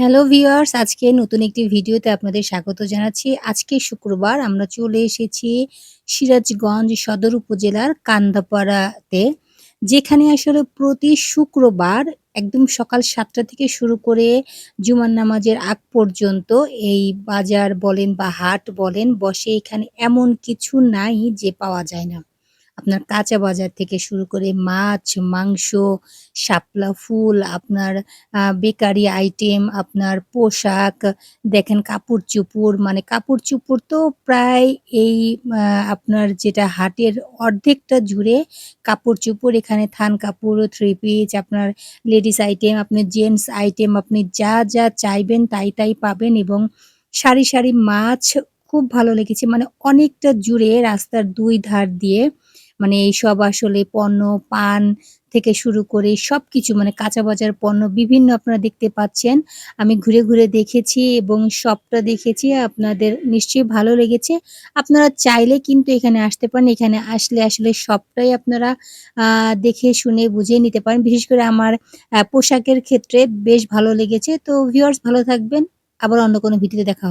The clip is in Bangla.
হ্যালো ভিউয়ার্স আজকে নতুন একটি ভিডিওতে আপনাদের স্বাগত জানাচ্ছি। আজকে শুক্রবার আমরা চলে এসেছি সিরাজগঞ্জ সদর উপজেলার কান্দাপাড়াতে। যেখানে আসলে প্রতি শুক্রবার একদম সকাল সাতটা থেকে শুরু করে জুমার নামাজের আগ পর্যন্ত এই বাজার বলেন বা হাট বলেন, বসে এখানে এমন কিছু নাই যে পাওয়া যায় না। আপনার কাঁচা বাজার থেকে শুরু করে মাছ, মাংস, শাপলা ফুল, আপনার বেকারি আইটেম, আপনার পোশাক, দেখেন কাপড়-চোপড় মানে কাপড়-চোপড় তো প্রায় এই আপনার যেটা হাটের অর্ধেকটা জুড়ে কাপড়-চোপড় এখানে থান কাপড়, থ্রি পিস, আপনার লেডিস আইটেম, আপনার জেন্টস আইটেম আপনি যা, যা চাইবেন তাই, তাই পাবেন এবং সারি, সারি মাছ খুব ভালো লেগেছে। মানে অনেকটা জুড়ে রাস্তার দুই ধার দিয়ে মানে এইসব আসলে পণ্য, পান থেকে শুরু করে সবকিছু মানে কাঁচা বাজার পণ্য বিভিন্ন আপনারা দেখতে পাচ্ছেন। আমি ঘুরে, ঘুরে দেখেছি এবং সবটা দেখেছি। আপনাদের নিশ্চয়ই ভালো লেগেছে। আপনারা চাইলে কিন্তু এখানে আসতে পারেন। এখানে আসলে আসলে সবটাই আপনারা দেখে শুনে বুঝে নিতে পারেন। বিশেষ করে আমার পোশাকের ক্ষেত্রে বেশ ভালো লেগেছে। তো ভিউয়ার্স ভালো থাকবেন। আবার অন্য কোনো ভিডিওতে দেখা হবে।